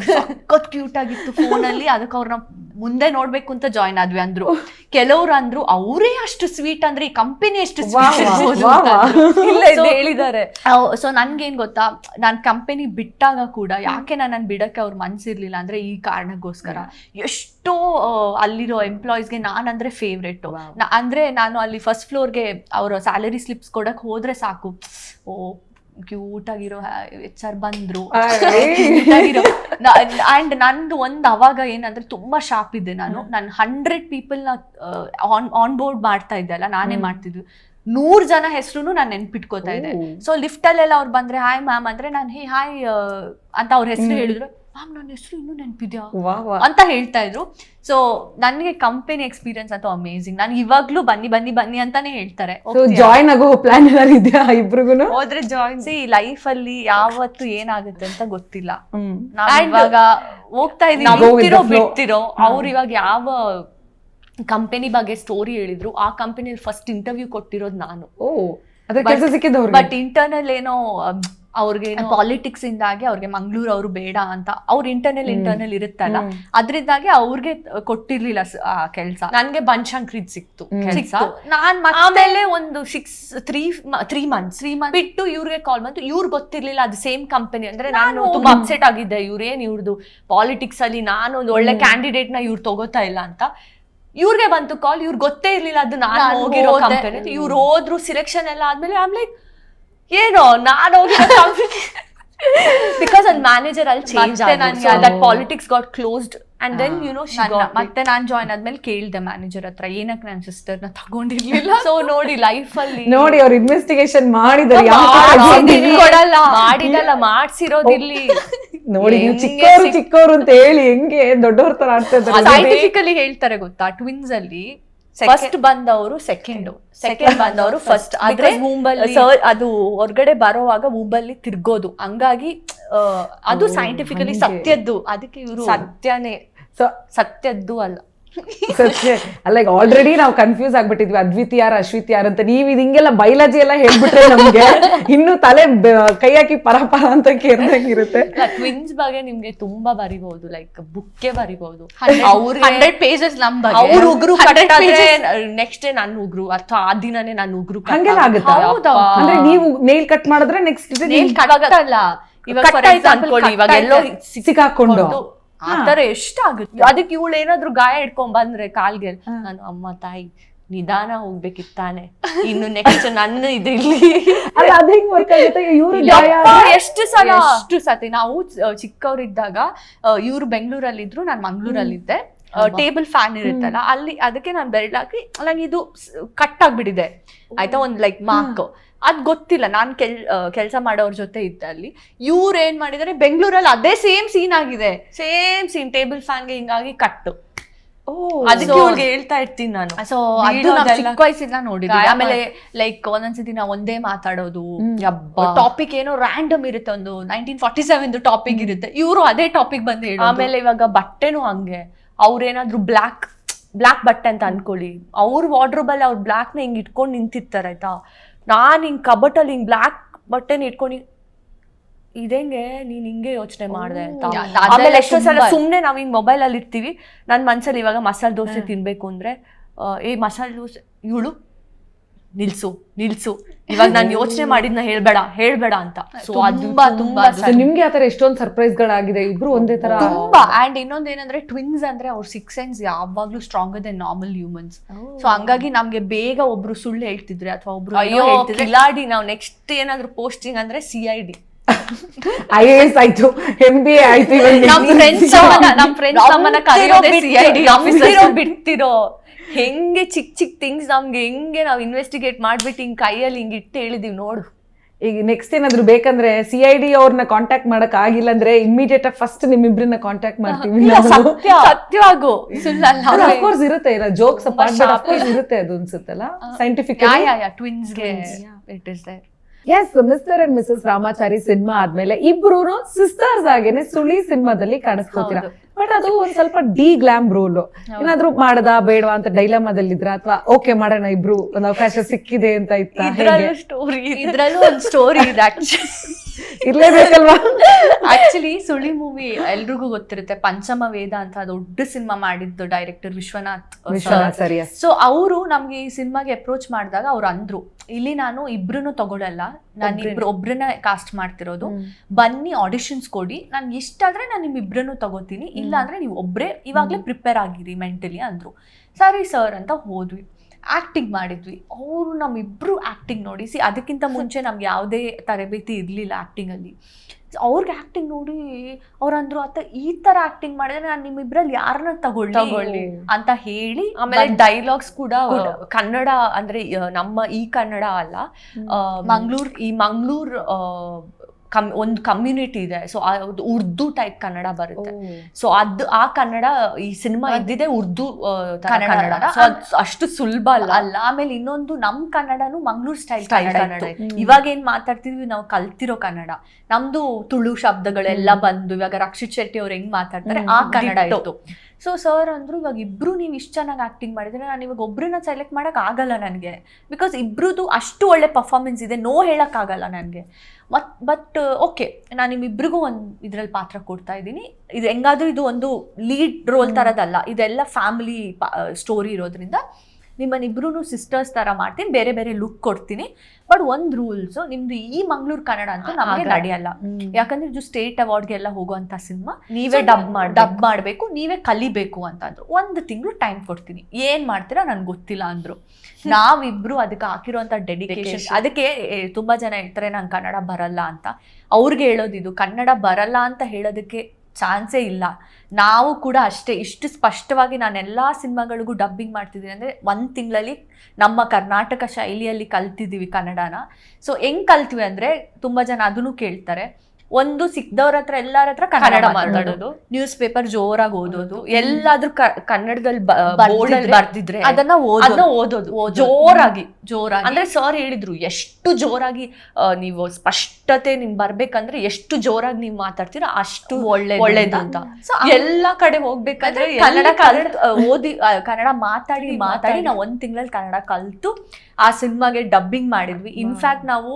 ಸಖತ್ ಕ್ಯೂಟ್ ಆಗಿತ್ತು ಫೋನಲ್ಲಿ ಅದಕ್ಕೆ ಅವ್ರನ್ನ ಮುಂದೆ ನೋಡ್ಬೇಕು ಅಂತ ಜಾಯ್ನ್ ಆದ್ವಿ ಅಂದ್ರು. ಕೆಲವ್ರು ಅಂದ್ರು ಅವರೇ ಅಷ್ಟು ಸ್ವೀಟ್ ಅಂದ್ರೆ ಈ ಕಂಪನಿ ಎಷ್ಟು ಹೇಳಿದ್ದಾರೆ. ಸೊ ನನ್ಗೇನ್ ಗೊತ್ತಾ ನಾನು ಕಂಪನಿ ಬಿಟ್ಟಾಗ ಕೂಡ ಯಾಕೆ ನಾನು ಬಿಡಕ್ಕೆ ಅವ್ರ ಮನ್ಸಿರ್ಲಿಲ್ಲ ಅಂದ್ರೆ ಈ ಕಾರಣಕ್ಕೋಸ್ಕರ. ಎಷ್ಟೋ ಆ, ಅಲ್ಲಿರೋ ಎಂಪ್ಲಾಯೀಸ್ಗೆ ನಾನಂದ್ರೆ ಫೇವ್ರೇಟು ಅಂದರೆ ಅಂದ್ರೆ ನಾನು ಅಲ್ಲಿ ಫಸ್ಟ್ ಫ್ಲೋರ್ಗೆ ಅವರ ಸ್ಯಾಲರಿ ಸ್ಲಿಪ್ಸ್ ಕೊಡಕ್ಕೆ ಹೋದರೆ ಸಾಕು. ಓ ಕ್ಯೂಟ್ ಆಗಿರೋ ಎಚ್ ಆರ್ ಬಂದ್ರು. ಅಂಡ್ ನಂದು ಒಂದು ಅವಾಗ ಏನಂದ್ರೆ ತುಂಬಾ ಶಾಪ್ ಇದ್ದೆ ನಾನು. ನಾನು ಹಂಡ್ರೆಡ್ ಪೀಪಲ್ನ ಆನ್ ಆನ್ ಬೋರ್ಡ್ ಮಾಡ್ತಾ ಇದ್ದೆ ಅಲ್ಲ ನಾನೇ. ಮಾಡ್ತಿದ್ವಿ ನೂರ್ ಜನ ಹೆಸರು ನಾನು ನೆನ್ಪಿಟ್ಕೋತಾ ಇದ್ದೆ. ಸೊ ಸೊ ಲಿಫ್ಟಲ್ಲೆಲ್ಲ ಅವ್ರು ಬಂದ್ರೆ ಹಾಯ್ ಮ್ಯಾಮ್ ಅಂದ್ರೆ ನಾನು ಹೇ ಹಾಯ್ ಅಂತ ಅವ್ರ ಹೆಸರು ಹೇಳಿದ್ರು. ಮ್ಯಾಮ್ ನನ್ನ ಹೆಸರು ಇನ್ನೂ ನೆನಪಿದ್ಯಾ. ಅಂತ ಹೇಳ್ತಾ ಇದ್ರು. ಸೊ ನನಗೆ ಕಂಪನಿ ಎಕ್ಸ್ಪೀರಿಯನ್ಸ್ ಅಂತ ಅಮೇಸಿಂಗ್ ನಾನು ಇವಾಗ್ಲೂ ಬನ್ನಿ ಬನ್ನಿ ಬನ್ನಿ ಅಂತಾನೆ ಹೇಳ್ತಾರೆ. ಸೊ ಜಾಯ್ನ್ ಆಗೋ ಪ್ಲಾನ್ ಏನಾದ್ರು ಇದೆಯಾ ಇಬ್ರಿಗೂ ಹೋದ್ರೆ ಜಾಯಿನ್ ಸಿ ಲೈಫ್ ಅಲ್ಲಿ ಯಾವತ್ತು ಏನಾಗುತ್ತೆ ಅಂತ ಗೊತ್ತಿಲ್ಲ. ನಾನು ಇವಾಗ ಹೋಗ್ತಾ ಇದೀವಿ ಬಿಡ್ತಿರೋ. ಅವ್ರು ಇವಾಗ ಯಾವ ಕಂಪನಿ ಬಗ್ಗೆ ಸ್ಟೋರಿ ಹೇಳಿದ್ರು ಆ ಕಂಪನಿಯಲ್ಲಿ ಫಸ್ಟ್ ಇಂಟರ್ವ್ಯೂ ಕೊಟ್ಟಿರೋದು ನಾನು. ಬಟ್ ಇಂಟರ್ನಲ್ ಏನೋ ಅವ್ರಿಗೆ ಪಾಲಿಟಿಕ್ಸ್ ಇಂದಾಗಿ ಅವ್ರಿಗೆ ಮಂಗ್ಳೂರ್ ಅವರು ಬೇಡ ಅಂತ. ಅವ್ರ ಇಂಟರ್ನಲ್. ಇಂಟರ್ನಲ್ ಇರುತ್ತಲ್ಲ. ಅದ್ರಿಂದಾಗಿ ಅವ್ರಿಗೆ ಕೊಟ್ಟಿರ್ಲಿಲ್ಲ ಆ ಕೆಲಸ. ನನ್ಗೆ ಬನ್ಶಂಕ್ರಿದ್ ಸಿಕ್ತು ಕೆಲಸ. ನಾನ್ ಆಮೇಲೆ ಒಂದು six three three months three month ಬಿಟ್ಟು ಇವ್ರಿಗೆ ಕಾಲ್ ಬಂತು. ಇವ್ರು ಗೊತ್ತಿರ್ಲಿಲ್ಲ ಅದು ಸೇಮ್ ಕಂಪನಿ ಅಂದ್ರೆ ನಾನು ತುಂಬಾ ಅಪ್ಸೆಟ್ ಆಗಿದ್ದೆ. ಇವ್ರೇನ್ ಇವ್ರದ್ದು ಪಾಲಿಟಿಕ್ಸ್ ಅಲ್ಲಿ ನಾನು ಒಂದು ಒಳ್ಳೆ. ಕ್ಯಾಂಡಿಡೇಟ್ನ ಇವ್ರು ತಗೋತಾ ಇಲ್ಲ ಅಂತ. ಇವ್ರಿಗೆ ಬಂತು ಕಾಲ್ ಇವ್ರಿಗೆ ಗೊತ್ತೇ ಇರ್ಲಿಲ್ಲ ಅದು ನಾನು ಹೋಗಿರೋ ಕಂಪನಿ ಇವ್ರು ಹೋದ್ರು ಸಿಲೆಕ್ಷನ್ ಎಲ್ಲ ಆದ್ಮೇಲೆ ಆಮೇಲೆ ಏನೋ ನಾನು ಹೋಗಿ ಬಿಕಾಸ್ ಅದ್ ಮ್ಯಾನೇಜರ್ ಅಲ್ಲಿ ಚೇಂಜ್ ನನ್ಗೆ that politics got closed and then you know ಮತ್ತೆ ನಾನ್ ಜಾಯ್ನ್ ಆದ್ಮೇಲೆ ಕೇಳ್ದೆ ಮ್ಯಾನೇಜರ್ ಹತ್ರ ಏನಕ್ಕೆ ನನ್ನ ಸಿಸ್ಟರ್ನ ತಗೊಂಡಿರ್ಲಿಲ್ಲ? ಸೊ ನೋಡಿ ಲೈಫ್ ಅಲ್ಲಿ ನೋಡಿ ಅವ್ರು ಇನ್ವೆಸ್ಟಿಗೇಷನ್ ಮಾಡಿದ್ರು. ಕೊಡಲ್ಲ. ಮಾಡಿದಲ್ಲ ಮಾಡ್ಸಿರೋದಿಲ್ಲಿ ನೋಡಿ ನೀವು ಚಿಕ್ಕವರು ಚಿಕ್ಕವರು ಅಂತ ಹೇಳಿ ಹೆಂಗೆ ದೊಡ್ಡವ್ರ ತರ ಆಡ್ತಾ ಇದ್ದಾರೆ. ಸೈಂಟಿಫಿಕಲಿ ಹೇಳ್ತಾರೆ ಗೊತ್ತಾ ಟ್ವಿನ್ಸ್ ಅಲ್ಲಿ ಫಸ್ಟ್ ಬಂದವರು ಸೆಕೆಂಡ್ ಸೆಕೆಂಡ್ ಬಂದವರು ಫಸ್ಟ್ ಆದ್ರೆ ಅದು ಹೊರಗಡೆ ಬರೋವಾಗ ಮುಂಬಲ್ಲಿ ತಿರ್ಗೋದು. ಹಂಗಾಗಿ ಅದು ಸೈಂಟಿಫಿಕಲಿ ಸತ್ಯದ್ದು. ಅದಕ್ಕೆ ಇವರು ಸತ್ಯನೇ. ಸೊ ಸತ್ಯದ್ದು ಅಲ್ಲ. ಸತ್ಯ ಅಲ್ಲ ಈಗ ಆಲ್ರೆಡಿ ನಾವು ಕನ್ಫ್ಯೂಸ್ ಆಗ್ಬಿಟ್ಟಿದ್ವಿ. ಅದ್ವಿತಿ ಯಾರು ಅಶ್ವಿತಿ ಯಾರು ಅಂತ. ನೀವು ಇದು ಹಿಂಗೆಲ್ಲ ಬೈಲಾಜಿ ಎಲ್ಲ ಹೇಳ್ಬಿಟ್ರೆ ನಮ್ಗೆ ಇನ್ನು ತಲೆ ಕೈ ಹಾಕಿ ಪರ ಪರ ಅಂತ ಕೇರ್ದಂಗಿರುತ್ತೆ ಟ್ವಿನ್ಸ್ ಬಗ್ಗೆ ನಿಮ್ಗೆ ತುಂಬಾ ಬರಿಬಹುದು ಲೈಕ್ ಬುಕ್ಕೆ ಬರಿಬಹುದು ಅವ್ರಿಗೆ ಹಂಡ್ರೆಡ್ ಪೇಜಸ್ ನಮ್ ಅವ್ರ ಉಗ್ರು 100 ಕಟ್ಟಾದ್ರೆ ನೆಕ್ಸ್ಟ್ ಡೇ ನಾನು ಉಗ್ರು ಅಥವಾ ಆ ದಿನನೇ ನಾನು ಉಗ್ರು ಹಂಗೆಲ್ಲ ಆಗುತ್ತಾ. ಅಂದ್ರೆ ನೀವು ನೇಲ್ ಕಟ್ ಮಾಡಿದ್ರೆ ನೆಕ್ಸ್ಟ್ ನೇಲ್ ಕಟ್ಟಲ್ಲ ಇವಾಗ ಕಟ್ for ಇವಾಗ example ಅನ್ಕೊಳ್ಳಿ ಇವಾಗ ಎಲ್ಲೋ. ಸಿಕ್ಕಾಕೊಂಡು. ಆತರ ಎಷ್ಟಾಗುತ್ತೆ ಅದಕ್ಕೆ ಇವಳು ಏನಾದ್ರು ಗಾಯ ಇಟ್ಕೊಂಡ್ ಬಂದ್ರೆ ಕಾಲ್ಗೆ. ನಾನು ಅಮ್ಮ ತಾಯಿ ನಿಧಾನ ಹೋಗ್ಬೇಕಿತ್ತಾನೆ ಇನ್ನು ನೆಕ್ಸ್ಟ್ ನನ್ನ ಇದಿರ್ಲಿ ಅಲ್ಲ ಅದ್ ಹೆಂಗ್ ವರ್ಕ್ ಆಗುತ್ತೆ? ಇವ್ರು ಎಷ್ಟು ಸಲ? ಎಷ್ಟು ಸತಿ? ನಾವು ಚಿಕ್ಕವರಿದ್ದಾಗ ಇವ್ರು ಬೆಂಗಳೂರಲ್ಲಿ ಇದ್ರು ನಾನು ಮಂಗ್ಳೂರಲ್ಲಿದ್ದೆ. ಟೇಬಲ್ ಫ್ಯಾನ್ ಇರುತ್ತಲ್ಲ ಅಲ್ಲಿ ಅದಕ್ಕೆ ನಾನು ಬೆರಳಾಕಿ ನಂಗೆ ಇದು ಕಟ್ ಆಗ್ಬಿಟ್ಟಿದೆ. ಆಯ್ತಾ ಒಂದ್ ಲೈಕ್ ಮಾರ್ಕ್. ಅದ್ ಗೊತ್ತಿಲ್ಲ. ನಾನು ಕೆಲ್ ಕೆಲಸ ಮಾಡೋರ ಜೊತೆ ಇದ್ದ ಅಲ್ಲಿ. ಇವ್ರು ಏನ್ ಮಾಡಿದಾರೆ ಬೆಂಗಳೂರಲ್ಲಿ ಅದೇ ಸೇಮ್ ಸೀನ್ ಆಗಿದೆ. ಸೇಮ್ ಸೀನ್ ಟೇಬಲ್ ಫ್ಯಾನ್ಗೆ ಹಿಂಗಾಗಿ ಕಟ್ಟು. ಅದಕ್ಕೆ ಹೇಳ್ತಾ ಇರ್ತೀನಿ ನಾನು. ಸೊ ಅದು ಚಿಕ್ಕ ವಯಸ್ಸಿಂದ ನೋಡಿದ್ವಿ. ಆಮೇಲೆ ಲೈಕ್ ಒಂದೊಂದ್ಸತಿ ನಾವು ಒಂದೇ ಮಾತಾಡೋದು. ಟಾಪಿಕ್ ಏನೋ ರ್ಯಾಂಡಮ್ ಇರುತ್ತೆ ಒಂದು ನೈನ್ಟೀನ್ ಫಾರ್ಟಿ ಸೆವೆನ್ ಟಾಪಿಕ್ ಇರುತ್ತೆ. ಇವರು ಅದೇ ಟಾಪಿಕ್ ಬಂದು ಹೇಳಿ ಆಮೇಲೆ ಇವಾಗ ಬಟ್ಟೆನೂ ಹಂಗೆ. ಅವ್ರೇನಾದ್ರೂ ಬ್ಲ್ಯಾಕ್ ಬ್ಲ್ಯಾಕ್ ಬಟ್ಟೆ ಅಂತ ಅನ್ಕೊಳ್ಳಿ. ಅವ್ರ ವಾರ್ಡ್ರೋಬಲ್ಲಿ ಅವ್ರು ಬ್ಲ್ಯಾಕ್ನ ಹಿಂಗೆ ಇಟ್ಕೊಂಡು ನಿಂತಿರ್ತಾರೆ ಆಯ್ತಾ? ನಾನ್ ಹಿಂಗೆ ಕಬಟಲ್ಲಿ ಹಿಂಗೆ ಬ್ಲ್ಯಾಕ್ ಬಟ್ಟೆನ ಇಟ್ಕೊಂಡು ಇದೇಂಗೆ ನೀನ್ ಹಿಂಗೆ ಯೋಚನೆ ಮಾಡ್ದೆ ಅಂತ. ಆಮೇಲೆ ಎಷ್ಟೋ ಸಲ ಸುಮ್ಮನೆ ನಾವು ಹಿಂಗೆ ಮೊಬೈಲಲ್ಲಿ ಮೊಬೈಲ್ ಅಲ್ಲಿ ಇರ್ತೀವಿ. ನನ್ನ ಮನ್ಸಲ್ಲಿ ಇವಾಗ ಮಸಾಲೆ ದೋಸೆ ತಿನ್ಬೇಕು ಅಂದ್ರೆ ಆ, ಏ ಮಸಾಲೆ ದೋಸೆ ಇವಳು ನಿಲ್ಸು ನಿಲ್ಸು. ಇವಾಗ ನಾನು ಯೋಚನೆ ಮಾಡಿದ್ನ ಹೇಳ್ಬೇಡ ಹೇಳ್ಬೇಡ ಅಂತ. ಸೊ ಅದು ತುಂಬಾ, ತುಂಬಾ ನಿಮ್ಗೆ ಆತರ ಎಷ್ಟೊಂದು ಸರ್ಪ್ರೈಸ್ ಗಳಾಗಿದೆ ಇಬ್ರು ಒಂದೇ ತರ ತುಂಬಾ. ಅಂಡ್ ಇನ್ನೊಂದ್ ಏನಂದ್ರೆ ಟ್ವಿನ್ಸ್ ಅಂದ್ರೆ ಅವ್ರ ಸಿಕ್ಸ್ ಸೆನ್ಸ್ ಯಾವಾಗ್ಲೂ stronger than normal humans so ಹಂಗಾಗಿ ನಮ್ಗೆ ಬೇಗ ಒಬ್ರು ಸುಳ್ಳು ಹೇಳ್ತಿದ್ರೆ ಅಥವಾ ಒಬ್ರು ಅಯ್ಯೋ ಕಿಲಾಡಿ ನಾವು ನೆಕ್ಸ್ಟ್ ಏನಾದ್ರು ಪೋಸ್ಟಿಂಗ್ ಅಂದ್ರೆ C I D I A S ಆಯ್ತು. ಎಂ ಬಿ ಎ ಆಯ್ತು ನಮ್ ಫ್ರೆಂಡ್ಸ್ ನಮ್ ಫ್ರೆಂಡ್ಸ್ ನಮ್ಮನ್ನ ಕರೆಯೋದೇ ಸಿ ಐ ಡಿ officers. ಬಿಡ್ತಿರೋ ಹೆಂಗೆ ಚಿಕ್ಕ ಚಿಕ್ಕ ಥಿಂಗ್ಸ್ ನಮ್ಗೆ ಹೆಂಗೆ ನಾವು ಇನ್ವೆಸ್ಟಿಗೇಟ್ ಮಾಡ್ಬಿಟ್ಟು ಹಿಂಗೆ ಕೈಯಲ್ಲಿ ಹಿಂಗೆ ಇಟ್ಟು ಹೇಳಿದೀವಿ ನೋಡು. ಈಗ ನೆಕ್ಸ್ಟ್ ಏನಾದ್ರು ಬೇಕಂದ್ರೆ ಸಿ ಐ ಡಿ ಅವ್ರನ್ನ ಕಾಂಟ್ಯಾಕ್ಟ್ ಮಾಡಕ್ ಆಗಿಲ್ಲ ಅಂದ್ರೆ ಇಮಿಡಿಯೇಟ್ ಆಗಿ ಫಸ್ಟ್ ನಿಮ್ಮಿಬ್ರನ್ನ ಕಾಂಟ್ಯಾಕ್ಟ್ ಮಾಡ್ತೀವಿ ಸತ್ಯವಾಗು. ಅಫ್ಕೋರ್ಸ್ ಇರುತ್ತೆ ಇಲ್ಲ ಜೋಕ್ಸ್ ಅಫ್ಕೋರ್ಸ್ ಇರುತ್ತೆ ಅದು ಅನ್ಸುತ್ತಲ್ಲ. Scientific ಟ್ವಿನ್ಸ್ಗೆ it is there yes Mr and Mrs Ramachari cinema ಆದ್ಮೇಲೆ ಇಬ್ರು ಸಿಸ್ಟರ್ಸ್ ಆಗೇನೆ ಸುಳಿ ಸಿನಿಮಾದಲ್ಲಿ ಕಾಣಿಸ್ಕೋತೀರಾ? ಬಟ್ ಅದು ಒಂದ್ ಸ್ವಲ್ಪ ಡಿ ಗ್ಲಾಮ್ ರೋಲ್ ಏನಾದ್ರು ಮಾಡದ ಬೇಡವಾ ಅಂತ ಡೈಲಾಮದಲ್ಲಿದ್ರ ಅಥವಾ ಓಕೆ ಮಾಡೋಣ ಇಬ್ರು ಒಂದ್ ಅವಕಾಶ ಸಿಕ್ಕಿದೆ ಅಂತ ಇತ್ತ? ಇದ್ರಲ್ಲೂ ಸ್ಟೋರಿ ಇದ್ರಲ್ಲೂ ಒಂದ್ ಸ್ಟೋರಿ ಇದೆ ಇರ್ಲೇಬೇಕಲ್ವಾ? ಆಕ್ಚುಲಿ ಸುಳಿ ಮೂವಿ ಎಲ್ರಿಗೂ ಗೊತ್ತಿರುತ್ತೆ. ಪಂಚಮ ವೇದ ಅಂತ ದೊಡ್ಡ ಸಿನಿಮಾ ಮಾಡಿದ್ದು ಡೈರೆಕ್ಟರ್ ವಿಶ್ವನಾಥ್ ಸರಿ. ಸೊ ಅವರು ನಮ್ಗೆ ಈ ಸಿನಿಮಾಗೆ ಅಪ್ರೋಚ್ ಮಾಡಿದಾಗ ಅವ್ರು ಅಂದ್ರು ಇಲ್ಲಿ ನಾನು ಇಬ್ರು ತಗೊಳಲ್ಲ. ನಾನು ಇಬ್ರು ಒಬ್ರನ್ನ ಕಾಸ್ಟ್ ಮಾಡ್ತಿರೋದು. ಬನ್ನಿ ಆಡಿಷನ್ಸ್ ಕೊಡಿ. ನನ್ಗೆ ಇಷ್ಟ ಆದ್ರೆ ನಾನು ನಿಮ್ ಇಬ್ರನ್ನು ತಗೋತೀನಿ. ಇಲ್ಲ ಅಂದ್ರೆ ನೀವು ಒಬ್ರೇ ಇವಾಗ್ಲೇ ಪ್ರಿಪೇರ್ ಆಗಿರಿ ಮೆಂಟಲಿ ಅಂದ್ರು. ಸರಿ ಸರ್ ಅಂತ ಹೋದ್ವಿ. ಆಕ್ಟಿಂಗ್ ಮಾಡಿದ್ವಿ ಅವರು ನಮ್ಮಿಬ್ಬರು ಆಕ್ಟಿಂಗ್ ನೋಡಿ ಸಿ ಅದಕ್ಕಿಂತ ಮುಂಚೆ ನಮ್ಗೆ ಯಾವುದೇ ತರಬೇತಿ ಇರಲಿಲ್ಲ ಆಕ್ಟಿಂಗ್ ಅಲ್ಲಿ ಅವ್ರಿಗೆ ಆಕ್ಟಿಂಗ್ ನೋಡಿ ಅವ್ರಂದ್ರು ಆತ ಈ ತರ ಆಕ್ಟಿಂಗ್ ಮಾಡಿದ್ರೆ ನಾನು ನಿಮ್ಮಿಬ್ರಲ್ಲಿ ಯಾರನ್ನ ತಗೊಳ್ಳಿ ತಗೊಳ್ಳಿ. ಅಂತ ಹೇಳಿ ಆಮೇಲೆ ಡೈಲಾಗ್ಸ್ ಕೂಡ. ಕನ್ನಡ ಅಂದ್ರೆ ನಮ್ಮ ಈ ಕನ್ನಡ ಅಲ್ಲ ಮಂಗ್ಳೂರ್ ಈ ಮಂಗ್ಳೂರ್ ಕಮ್ ಒಂದು ಕಮ್ಯುನಿಟಿ ಇದೆ. ಸೊ ಉರ್ದು ಟೈಪ್ ಕನ್ನಡ ಬರುತ್ತೆ. ಸೊ ಅದು ಆ ಕನ್ನಡ ಈ ಸಿನಿಮಾ ಇದ್ದಿದೆ ಉರ್ದು ಕನ್ನಡ. ಅಷ್ಟು ಸುಲಭ ಅಲ್ಲ. ಅಲ್ಲ ಆಮೇಲೆ ಇನ್ನೊಂದು ನಮ್ ಕನ್ನಡನು ಮಂಗ್ಳೂರ್ ಸ್ಟೈಲ್ ಕನ್ನಡ. ಇವಾಗ ಏನ್ ಮಾತಾಡ್ತಿದ್ವಿ? ನಾವು ಕಲ್ತಿರೋ ಕನ್ನಡ. ನಮ್ದು ತುಳು ಶಬ್ದಗಳೆಲ್ಲ ಬಂದು ಇವಾಗ ರಕ್ಷಿತ್ ಶೆಟ್ಟಿ ಅವ್ರು ಹೆಂಗ್ ಮಾತಾಡ್ತಾರೆ? ಆ ಕನ್ನಡ ಇತ್ತು. ಸೊ ಸರ್ ಅಂದರು ಇವಾಗ ಇಬ್ಬರು ನೀವು ಇಷ್ಟು ಚೆನ್ನಾಗಿ ಆ್ಯಕ್ಟಿಂಗ್ ಮಾಡಿದರೆ ನಾನು ಇವಾಗ ಒಬ್ಬರನ್ನ ಸೆಲೆಕ್ಟ್ ಮಾಡೋಕ್ಕಾಗಲ್ಲ ಆಗಲ್ಲ ನನಗೆ. ಬಿಕಾಸ್ ಇಬ್ಬರದ್ದು ಅಷ್ಟು ಒಳ್ಳೆ ಪರ್ಫಾರ್ಮೆನ್ಸ್ ಇದೆ ನೋ ಹೇಳೋಕ್ಕಾಗಲ್ಲ ನನಗೆ. ಮತ್ ಬಟ್ ಓಕೆ ನಾನು ನಿಮ್ಮಿಬ್ರಿಗೂ ಒಂದು ಇದ್ರಲ್ಲಿ ಪಾತ್ರ ಕೊಡ್ತಾ ಇದ್ದೀನಿ. ಇದು ಹೆಂಗಾದರೂ ಇದು ಒಂದು ಲೀಡ್ ರೋಲ್ ತರದಲ್ಲ ಇದೆಲ್ಲ ಫ್ಯಾಮಿಲಿ ಸ್ಟೋರಿ ಇರೋದ್ರಿಂದ. ನಿಮ್ಮನ್ನಿಬ್ರು ಸಿಸ್ಟರ್ಸ್ ತರ ಮಾಡ್ತೀನಿ ಬೇರೆ ಬೇರೆ ಲುಕ್ ಕೊಡ್ತೀನಿ. ಬಟ್ ಒಂದ್ ರೂಲ್ಸ್ ನಿಮ್ದು ಈ ಮಂಗ್ಳೂರ್ ಕನ್ನಡ ಅಂತೂ ನಮಗೆ. ನಡೆಯಲ್ಲ. ಯಾಕಂದ್ರೆ ಇದು ಸ್ಟೇಟ್ ಅವಾರ್ಡ್ಗೆಲ್ಲ ಹೋಗುವಂತ ಸಿನಿಮಾ ನೀವೇ ಡಬ್ ಮಾಡಿ ಡಬ್ ಮಾಡಬೇಕು ನೀವೇ ಕಲಿಬೇಕು ಅಂತಂದ್ರು. ಒಂದು ತಿಂಗಳು ಟೈಮ್ ಕೊಡ್ತೀನಿ. ಏನ್ ಮಾಡ್ತೀರಾ ನನ್ಗೆ ಗೊತ್ತಿಲ್ಲ ಅಂದ್ರು. ನಾವಿಬ್ರು ಅದಕ್ಕೆ ಹಾಕಿರುವಂತ ಡೆಡಿಕೇಶನ್. ಅದಕ್ಕೆ ತುಂಬಾ ಜನ ಹೇಳ್ತಾರೆ ನಂಗೆ ಕನ್ನಡ ಬರಲ್ಲ ಅಂತ. ಅವ್ರಿಗೆ ಹೇಳೋದಿದು ಕನ್ನಡ ಬರಲ್ಲ ಅಂತ ಹೇಳೋದಕ್ಕೆ ಚಾನ್ಸೇ ಇಲ್ಲ. ನಾವು ಕೂಡ ಅಷ್ಟೇ, ಇಷ್ಟು ಸ್ಪಷ್ಟವಾಗಿ ನಾನು ಎಲ್ಲ ಸಿನಿಮಾಗಳಿಗೂ ಡಬ್ಬಿಂಗ್ ಮಾಡ್ತಿದ್ದೀನಿ. ಅಂದರೆ ಒಂದು ತಿಂಗಳಲ್ಲಿ ನಮ್ಮ ಕರ್ನಾಟಕ ಶೈಲಿಯಲ್ಲಿ ಕಲ್ತಿದ್ದೀವಿ ಕನ್ನಡನ. ಸೊ ಹೆಂಗೆ ಕಲ್ತೀವಿ ಅಂದರೆ ತುಂಬ ಜನ ಅದನ್ನು ಕೇಳ್ತಾರೆ. ಒಂದು ಸಿಕ್ದವ್ರ ಹತ್ರ ಎಲ್ಲಾರ ಹತ್ರ ಕನ್ನಡ ಮಾತಾಡೋದು. ನ್ಯೂಸ್ ಪೇಪರ್ ಜೋರಾಗಿ ಓದೋದು. ಎಲ್ಲಾದ್ರೂ ಕನ್ನಡದಲ್ಲಿ ಬರ್ದಿದ್ರೆ- ಅದನ್ನ ಅದನ್ನ ಓದೋದು. ಜೋರಾಗಿ ಜೋರಾಗಿ. ಅಂದ್ರೆ ಸರ್ ಹೇಳಿದ್ರು ಎಷ್ಟು ಜೋರಾಗಿ ನೀವು ಸ್ಪಷ್ಟತೆ ನಿಮ್ ಬರ್ಬೇಕಂದ್ರೆ ಎಷ್ಟು ಜೋರಾಗಿ ನೀವು ಮಾತಾಡ್ತೀರಾ ಅಷ್ಟು ಒಳ್ಳೆ ಒಳ್ಳೇದು ಅಂತ. ಎಲ್ಲಾ ಕಡೆ ಹೋಗ್ಬೇಕಾದ್ರೆ ಕನ್ನಡ ಓದಿ ಕನ್ನಡ ಮಾತಾಡಿ ಮಾತಾಡಿ ಮಾತಾಡಿ. ನಾವು ಒಂದ್ ತಿಂಗಳಲ್ಲಿ ಕನ್ನಡ ಕಲ್ತು ಆ ಸಿನಿಮಾಗೆ ಡಬ್ಬಿಂಗ್ ಮಾಡಿದ್ವಿ. ಇನ್ಫ್ಯಾಕ್ಟ್ ನಾವು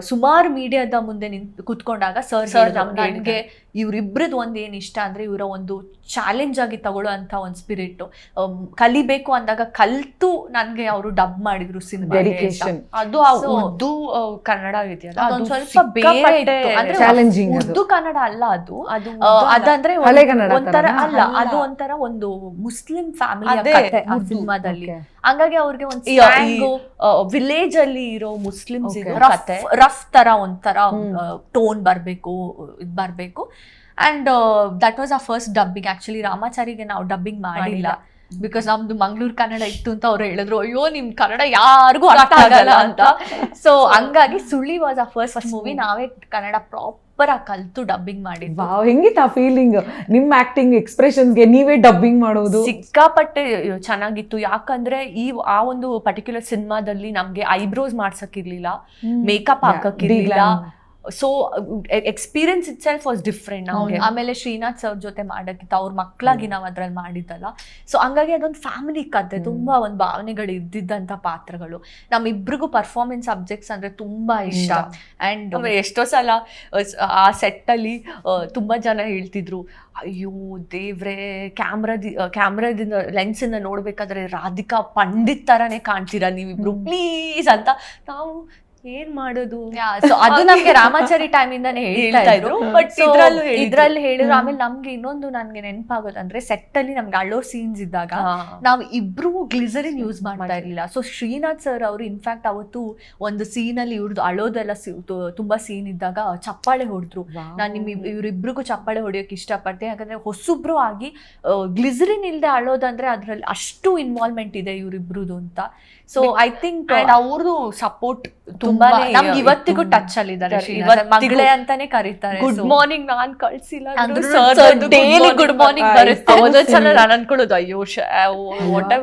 ಸುಮಾರು ಮೀಡಿಯಾದ ಮುಂದೆ ನಿಂತ್ ಕುತ್ಕೊಂಡಾಗ ಸರ್ ಸರ್ ನಮ್ಗೆ ನನ್ಗೆ ಒಂದು ಏನು ಇಷ್ಟ ಅಂದ್ರೆ ಇವರ ಒಂದು ಚಾಲೆಂಜ್ ಆಗಿ ತಗೊಳ್ಳೋ ಅಂತ ಒಂದು ಸ್ಪಿರಿಟ್ ಕಲಿಬೇಕು ಅಂದಾಗ ಕಲ್ತು ನನಗೆ ಅವರು ಡಬ್ ಮಾಡಿದ್ರು ಸಿನಿಮಾ ಅದು ಉರ್ದು ಕನ್ನಡ ಇದೆಯಲ್ಲ? ಅದೊಂದ್ ಅದು ಸ್ವಲ್ಪ ಬೇರೆ ಚಾಲೆಂಜಿಂಗ್. ಉರ್ದು ಕನ್ನಡ ಅಲ್ಲ ಅದು. ಅದು. ಅದಂದ್ರೆ ಒಂಥರ ಅಲ್ಲ. ಅದು ಒಂಥರ ಒಂದು ಮುಸ್ಲಿಂ ಫ್ಯಾಮಿಲಿ. ಸಿನಿಮಾದಲ್ಲಿ. ಹಂಗಾಗಿ ಅವ್ರಿಗೆ ಒಂದು ವಿಲೇಜ್ ಅಲ್ಲಿ ಇರೋ ಮುಸ್ಲಿಮ್ಸ್ ರಫ್ ತರ ಒಂಥರ ಟೋನ್ ಬರ್ಬೇಕು ಇದ್ ಬರ್ಬೇಕು. And that was a first dubbing actually ರಾಮಾಚಾರಿಗೆ ನಾವು ಡಬ್ಬಿಂಗ್ ಮಾಡಿಲ್ಲ. ಬಿಕಾಸ್ ನಮ್ದು ಮಂಗ್ಳೂರ್ ಕನ್ನಡ ಇತ್ತು ಅಂತ ಅವ್ರು ಹೇಳಿದ್ರು ಅಯ್ಯೋ ನಿಮ್ ಕನ್ನಡ ಯಾರಿಗೂ ಅರ್ಥ ಆಗಲ್ಲ ಅಂತ. ಸೊ ಹಂಗಾಗಿ ಸುಳ್ಳಿ ವಾಸ್ ಅ ಫಸ್ಟ್ ಮೂವಿ ನಾವೇ ಕನ್ನಡ ಪ್ರಾಪರ್ ಆಗಿ ಕಲ್ತು ಡಬ್ಬಿಂಗ್ ಮಾಡಿದ್ವಿ ವಾವ್ ಹೆಂಗಿತ್ತು ಆ ಫೀಲಿಂಗ್ ನಿಮ್ ಆಕ್ಟಿಂಗ್ ಎಕ್ಸ್ಪ್ರೆಷನ್ಸ್ಗೆ ನೀವೇ ಡಬ್ಬಿಂಗ್ ಮಾಡೋದು? ಸಿಕ್ಕಾಪಟ್ಟೆ ಚೆನ್ನಾಗಿತ್ತು. ಯಾಕಂದ್ರೆ ಈ ಆ ಒಂದು ಪರ್ಟಿಕ್ಯುಲರ್ ಸಿನಿಮಾದಲ್ಲಿ ನಮ್ಗೆ ಐಬ್ರೋಸ್ ಮಾಡ್ಸಕ್ಕಿರ್ಲಿಲ್ಲ. Makeup ಹಾಕಕ್ಕಿರ್ಲಿಲ್ಲ. So experience itself was different ನಾವು ಆಮೇಲೆ ಶ್ರೀನಾಥ್ ಸರ್ ಜೊತೆ ಮಾಡೋಕ್ಕಿಂತ ಅವ್ರ ಮಕ್ಕಳಾಗಿ ನಾವು ಅದ್ರಲ್ಲಿ ಮಾಡಿದ್ದಲ್ಲ. ಸೊ ಹಂಗಾಗಿ ಅದೊಂದು ಫ್ಯಾಮಿಲಿ ಕತೆ ತುಂಬ ಒಂದು ಭಾವನೆಗಳು ಇದ್ದಿದ್ದಂಥ ಪಾತ್ರಗಳು. ನಮ್ಮಿಬ್ರಿಗೂ ಪರ್ಫಾರ್ಮೆನ್ಸ್ ಸಬ್ಜೆಕ್ಟ್ಸ್ ಅಂದರೆ ತುಂಬ ಇಷ್ಟ. ಆ್ಯಂಡ್ ಎಷ್ಟೋ ಸಲ ಆ ಸೆಟ್ಟಲ್ಲಿ ತುಂಬ ಜನ ಹೇಳ್ತಿದ್ರು ಅಯ್ಯೋ ದೇವ್ರೆ ಕ್ಯಾಮ್ರಾದಿ ಕ್ಯಾಮ್ರಾದಿಂದ ಲೆನ್ಸಿಂದ ನೋಡ್ಬೇಕಾದ್ರೆ ರಾಧಿಕಾ ಪಂಡಿತ್ ಥರನೇ ಕಾಣ್ತೀರಾ ನೀವಿಬ್ರು? ಪ್ಲೀಸ್ ಅಂತ. ನಾವು ಏನ್ ಮಾಡೋದು? ಸೊ ಅದು ನಮ್ಗೆ ರಾಮಾಚಾರಿ ಟೈಮ್ ಇಂದಾನೆ ಹೇಳ್ತಾ ಇದ್ರು. ಬಟ್ ಇದ್ರಲ್ಲೂ ಹೇಳಿದ್ರು. ಆಮೇಲೆ ನಮ್ಗೆ ಇನ್ನೊಂದು ನನ್ಗೆ ನೆನಪಾಗೋದಂದ್ರೆ ಸೆಟ್ ಅಲ್ಲಿ ನಮ್ಗೆ ಅಳೋ ಸೀನ್ಸ್ ಇದ್ದಾಗ ನಾವ್ ಇಬ್ರು ಗ್ಲಿಸರಿನ್ ಯೂಸ್ ಮಾಡ್ತಾ ಇರ್ಲಿಲ್ಲ. ಸೊ ಶ್ರೀನಾಥ್ ಸರ್ ಅವರು ಇನ್ಫ್ಯಾಕ್ಟ್ ಅವತ್ತು ಒಂದು ಸೀನ್ ಅಲ್ಲಿ ಇವ್ರದ್ದು ಅಳೋದೆಲ್ಲ ತುಂಬಾ ಸೀನ್ ಇದ್ದಾಗ ಚಪ್ಪಾಳೆ ಹೊಡೆದ್ರು. ನಾನ್ ನಿಮ್ ಇವ್ರಿಬ್ರಿಗೂ ಚಪ್ಪಾಳೆ ಹೊಡೆಯೋಕೆ ಇಷ್ಟಪಡ್ತೀನಿ ಯಾಕಂದ್ರೆ ಹೊಸಬ್ರು ಆಗಿ ಗ್ಲಿಸರಿನ್ ಇಲ್ದೆ ಅಳೋದಂದ್ರೆ ಅದ್ರಲ್ಲಿ ಅಷ್ಟು ಇನ್ವಾಲ್ವ್ಮೆಂಟ್ ಇದೆ ಇವ್ರಿಬ್ರುದು ಅಂತ. ಸೊ ಐ ಥಿಂಕ್ ಅವ್ರದ್ದು ಸಪೋರ್ಟ್ ತುಂಬಾನೇ ನಮ್ಗೆ ಇವತ್ತಿಗೂ. ಟಚ್ ಅಲ್ಲಿ ಇದ್ದಾರೆ ಮಗಳೇ ಅಂತಾನೆ ಕರೀತಾರೆ. ಗುಡ್ ಮಾರ್ನಿಂಗ್ ನಾನ್ ಕಳ್ಸಿಲ್ಲ ಗುಡ್ ಮಾರ್ನಿಂಗ್ ಬರುತ್ತೆ. ಒಂದೊಂದ್ಸಲ ನಾನು ಅನ್ಕೊಳ್ಳೋದು ಅಯ್ಯೋ ವಾಟ್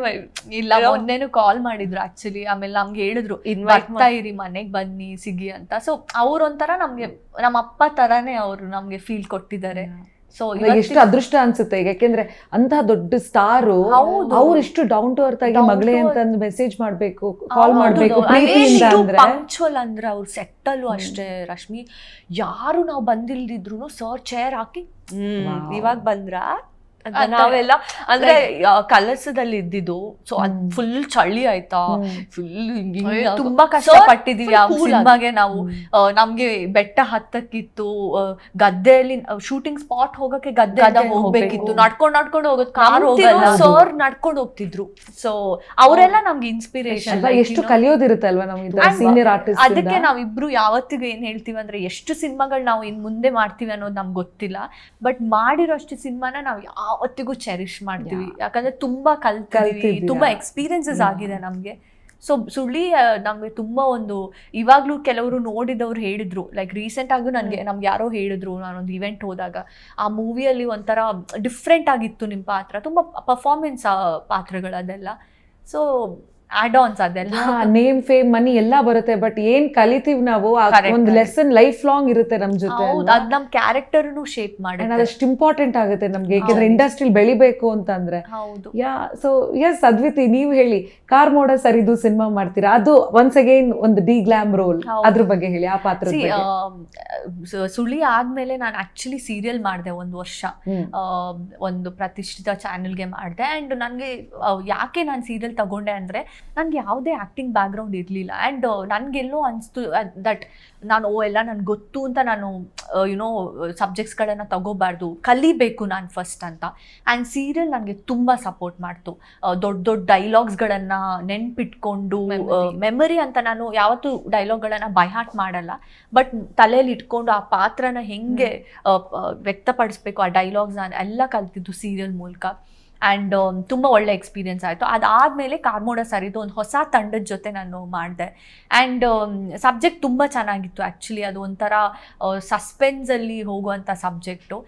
ಇಲ್ಲ ಮೊನ್ನೆನು ಕಾಲ್ ಮಾಡಿದ್ರು ಆಕ್ಚುಲಿ ಆಮೇಲೆ ನಮ್ಗೆ ಹೇಳಿದ್ರು ಬರ್ತಾ ಇರಿ ಮನೆಗ್ ಬನ್ನಿ ಸಿಗಿ ಅಂತ. ಸೊ ಅವ್ರೊಂಥರ ನಮ್ಗೆ ನಮ್ಮ ಅಪ್ಪ ತರಾನೇ ಅವರು ನಮ್ಗೆ ಫೀಲ್ ಕೊಟ್ಟಿದ್ದಾರೆ. ಸೊ ಇವಾಗ ಎಷ್ಟು ಅದೃಷ್ಟ ಅನ್ಸುತ್ತೆ ಈಗ. ಯಾಕೆಂದ್ರೆ ಅಂತ ದೊಡ್ಡ ಸ್ಟಾರು. ಅವ್ರು ಇಷ್ಟು ಡೌನ್ ಟು ಅರ್ತ್ ಆಗಿ ಮಗಳೇ ಅಂತ ಮೆಸೇಜ್ ಮಾಡ್ಬೇಕು ಕಾಲ್ ಮಾಡ್ಬೇಕು ಪಂಕ್ಚುವಲ್ ಅಂದ್ರೆ. ಅವ್ರ ಸೆಟ್ ಅಲ್ಲೂ ಅಷ್ಟೇ ರಶ್ಮಿ. ಯಾರು ನಾವು ಬಂದಿಲ್ದಿದ್ರು ಸರ್ ಚೇರ್ ಹಾಕಿ. ಇವಾಗ ಬಂದ್ರ? ನಾವೆಲ್ಲ ಅಂದ್ರೆ ಕಲಸದಲ್ಲಿ ಇದ್ದಿದ್ದು ಸೊ ಅದ್. ಫುಲ್ ಚಳಿ ಆಯ್ತಾ. ಫುಲ್ ತುಂಬಾ ಕಷ್ಟ ಪಟ್ಟಿದೀವಿ ಆ ಸಿನಿಮಾಗೆ ನಾವು. ನಮ್ಗೆ ಬೆಟ್ಟ ಹತ್ತಕ್ಕಿತ್ತು ಗದ್ದೆಯಲ್ಲಿ ಶೂಟಿಂಗ್ ಸ್ಪಾಟ್ ಹೋಗಕ್ಕೆ ಗದ್ದೆ ಹೋಗ್ಬೇಕಿತ್ತು. ಹೋಗ್ಬೇಕು. ನಡ್ಕೊಂಡ್ ನಡ್ಕೊಂಡು ಹೋಗೋದು ಕಾರ್ ಹೋಗಲ್ಲ. ಸರ್ ನಡ್ಕೊಂಡು ಹೋಗ್ತಿದ್ರು. ಸೊ ಅವರೆಲ್ಲ ನಮ್ಗೆ ಇನ್ಸ್ಪಿರೇಷನ್ ಎಷ್ಟು ಕಲಿಯೋದಿರುತ್ತೆ ಅಲ್ವಾ ನಮ್ಗೆ ಅದಕ್ಕೆ ನಾವಿಬ್ರು ಯಾವತ್ತಿಗೂ ಏನ್ ಹೇಳ್ತೀವಿ ಅಂದ್ರೆ ಎಷ್ಟು ಸಿನಿಮಾಗಳು ನಾವು ಇನ್ ಮುಂದೆ ಮಾಡ್ತೀವಿ ಅನ್ನೋದು ನಮ್ಗೆ ಗೊತ್ತಿಲ್ಲ. ಬಟ್ ಮಾಡಿರೋ ಅಷ್ಟು ಸಿನಿಮಾನ ನಾವು ಯಾವತ್ತಿಗೂ ಚೆರಿಶ್ ಮಾಡ್ತೀವಿ. ಯಾಕಂದ್ರೆ ತುಂಬಾ ಕಲ್ತೀವಿ ತುಂಬಾ ಎಕ್ಸ್ಪೀರಿಯನ್ಸಸ್ ಆಗಿದೆ ನಮ್ಗೆ. ಸೊ ಸುಳ್ಳಿ ನಮಗೆ ತುಂಬಾ ಒಂದು ಇವಾಗ್ಲೂ ಕೆಲವರು ನೋಡಿದವ್ರು ಹೇಳಿದ್ರು. ಲೈಕ್ ರೀಸೆಂಟ್ ಆಗೂ ನನಗೆ ನಮ್ಗೆ ಯಾರೋ ಹೇಳಿದ್ರು ನಾನೊಂದು ಇವೆಂಟ್ ಹೋದಾಗ. ಆ ಮೂವಿಯಲ್ಲಿ ಒಂಥರ ಡಿಫ್ರೆಂಟ್ ಆಗಿತ್ತು ನಿಮ್ಮ ಪಾತ್ರ. ತುಂಬಾ ಪರ್ಫಾರ್ಮೆನ್ಸ್ ಪಾತ್ರಗಳದೆಲ್ಲ. ಸೊ ಆಡ್ ಆನ್ಸ್ ಅದೆಲ್ಲ ನೇಮ್ ಫೇಮ್ ಮನಿ ಎಲ್ಲಾ ಬರುತ್ತೆ ಬಟ್ ಏನ್ ಕಲಿತೀವಿ ನಾವು ಒಂದು. ಲೆಸನ್ ಲೈಫ್ ಲಾಂಗ್ ಇರುತ್ತೆ ನಮ್ ಜೊತೆ ಅದ್ ನಮ್ ಕ್ಯಾರೆಕ್ಟರ್ನು ಶೇಪ್ ಮಾಡಿ ಮಾಡುತ್ತೆ. ಅದಷ್ಟು ಇಂಪಾರ್ಟೆಂಟ್ ಆಗುತ್ತೆ ನಮ್ಗೆ ಯಾಕೆಂದ್ರೆ ಇಂಡಸ್ಟ್ರಿ ಇಂಡಸ್ಟ್ರಿಲ್ ಬೆಳಿಬೇಕು ಅಂತಂದ್ರೆ. ಯಾ ಸೊ ಎಸ್ ಅದ್ವಿತಿ ನೀವು ಹೇಳಿ ಕಾರ್ ಮೋಡ ಸರಿದು ಸಿನಿಮಾ ಮಾಡ್ತೀರಾ? ಅದು ಒನ್ಸ್ ಅಗೇನ್ ಒಂದು ಡಿ ಗ್ಲಾಮ್ ರೋಲ್. ಅದ್ರ ಬಗ್ಗೆ ಹೇಳಿ ಆ ಪಾತ್ರ ಆಮ್, ಸುಳಿ ಆದ್ಮೇಲೆ ನಾನು ಆಕ್ಚುಲಿ ಸೀರಿಯಲ್ ಮಾಡಿದೆ ಒಂದು ವರ್ಷ. ಹ್ಮ್. ಒಂದು ಪ್ರತಿಷ್ಠಿತ ಚಾನೆಲ್ಗೆ ಮಾಡಿದೆ ಅಂಡ್ ನನಗೆ ಯಾಕೆ ನಾನು ಸೀರಿಯಲ್ ತಗೊಂಡೆ ಅಂದರೆ ನನಗೆ ಯಾವುದೇ ಆ್ಯಕ್ಟಿಂಗ್ ಬ್ಯಾಕ್ಗ್ರೌಂಡ್ ಇರಲಿಲ್ಲ. ಆ್ಯಂಡ್ ನನಗೆಲ್ಲೋ ಅನಿಸ್ತು ದಟ್ ನಾನು ಓ ಎಲ್ಲ ನನಗೆ ಗೊತ್ತು ಅಂತ ನಾನು ಯುನೋ ಸಬ್ಜೆಕ್ಟ್ಸ್ಗಳನ್ನು ತಗೋಬಾರ್ದು ಕಲಿಬೇಕು ನಾನು ಫಸ್ಟ್ ಅಂತ. ಆ್ಯಂಡ್ ಸೀರಿಯಲ್ ನನಗೆ ತುಂಬ ಸಪೋರ್ಟ್ ಮಾಡ್ತು. ದೊಡ್ಡ ದೊಡ್ಡ ಡೈಲಾಗ್ಸ್ಗಳನ್ನು ನೆನ್ಪಿಟ್ಕೊಂಡು ಮೆಮೊರಿ ಅಂತ ನಾನು ಯಾವತ್ತೂ ಡೈಲಾಗ್ಗಳನ್ನು ಬೈಹಾಟ್ ಮಾಡಲ್ಲ. ಬಟ್ ತಲೆಯಲ್ಲಿ ಇಟ್ಕೊಂಡು ಆ ಪಾತ್ರನ ಹೆಂಗೆ ವ್ಯಕ್ತಪಡಿಸ್ಬೇಕು ಆ ಡೈಲಾಗ್ಸ್ ಎಲ್ಲ ಕಲ್ತಿದ್ದು ಸೀರಿಯಲ್ ಮೂಲಕ. ಆ್ಯಂಡ್ ತುಂಬ ಒಳ್ಳೆ ಎಕ್ಸ್ಪೀರಿಯನ್ಸ್ ಆಯಿತು. ಅದಾದಮೇಲೆ ಕಾರ್ಮೋಡ ಸರಿದು ಒಂದು ಹೊಸ ತಂಡದ ಜೊತೆ ನಾನು ಮಾಡಿದೆ. ಆ್ಯಂಡ್ ಸಬ್ಜೆಕ್ಟ್ ತುಂಬ ಚೆನ್ನಾಗಿತ್ತು ಆ್ಯಕ್ಚುಲಿ ಅದು ಒಂಥರ ಸಸ್ಪೆನ್ಸಲ್ಲಿ ಹೋಗುವಂಥ ಸಬ್ಜೆಕ್ಟು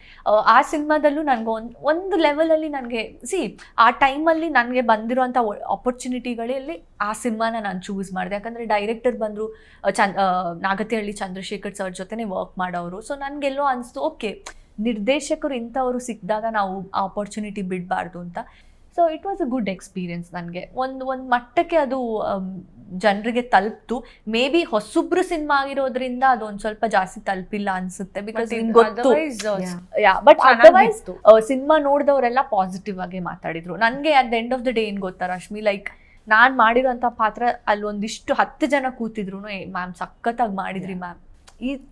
ಆ ಸಿನಿಮಾದಲ್ಲೂ ನನಗೆ ಒಂದು ಒಂದು ಲೆವೆಲಲ್ಲಿ ನನಗೆ ಸಿ ಆ ಟೈಮಲ್ಲಿ ನನಗೆ ಬಂದಿರುವಂಥ ಆಪರ್ಚುನಿಟಿಗಳಲ್ಲಿ ಆ ಸಿನಿಮಾನ ನಾನು ಚೂಸ್ ಮಾಡಿದೆ. ಯಾಕಂದರೆ ಡೈರೆಕ್ಟರ್ ಬಂದರು ಚಂದ್ ನಾಗತಿಹಳ್ಳಿ ಚಂದ್ರಶೇಖರ್ ಸರ್ ಜೊತೆನೇ ವರ್ಕ್ ಮಾಡೋರು. ಸೊ ನನಗೆಲ್ಲೋ ಅನಿಸ್ತು ಓಕೆ ನಿರ್ದೇಶಕರು ಇಂಥವ್ರು ಸಿಕ್ಕಿದಾಗ ನಾವು ಆಪರ್ಚುನಿಟಿ ಬಿಡಬಾರ್ದು ಅಂತ. So it was a good experience ನನಗೆ. ಒಂದು ಒಂದು ಮಟ್ಟಕ್ಕೆ ಅದು ಜನರಿಗೆ ತಲುಪ್ತು. ಮೇ ಬಿ ಹೊಸಬ್ರು ಸಿನಿಮಾ ಆಗಿರೋದ್ರಿಂದ ಅದು ಒಂದು ಸ್ವಲ್ಪ ಜಾಸ್ತಿ ತಲುಪಿಲ್ಲ ಅನ್ಸುತ್ತೆ. ಬಿಕಾಸ್ ಗೊತ್ತು. ಬಟ್ ಅದರ್ವೈಸ್ ಸಿನಿಮಾ ನೋಡಿದವರೆಲ್ಲ ಪಾಸಿಟಿವ್ ಆಗಿ ಮಾತಾಡಿದ್ರು. ನನಗೆ at the end of the day ಏನು ಗೊತ್ತಾ ರಶ್ಮಿ? ಲೈಕ್ ನಾನು ಮಾಡಿರೋಂಥ ಪಾತ್ರ ಅಲ್ಲಿ ಒಂದಿಷ್ಟು ಹತ್ತು ಜನ ಕೂತಿದ್ರು ಮ್ಯಾಮ್ ಸಖತ್ತಾಗಿ ಮಾಡಿದ್ರಿ ಮ್ಯಾಮ್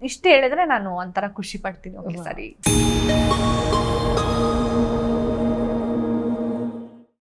ಇಷ್ಟು ಹೇಳಿದ್ರೆ ನಾನು ಒಂಥರ ಖುಷಿ ಪಡ್ತೀನಿ ಓಕೆ. ಸರಿ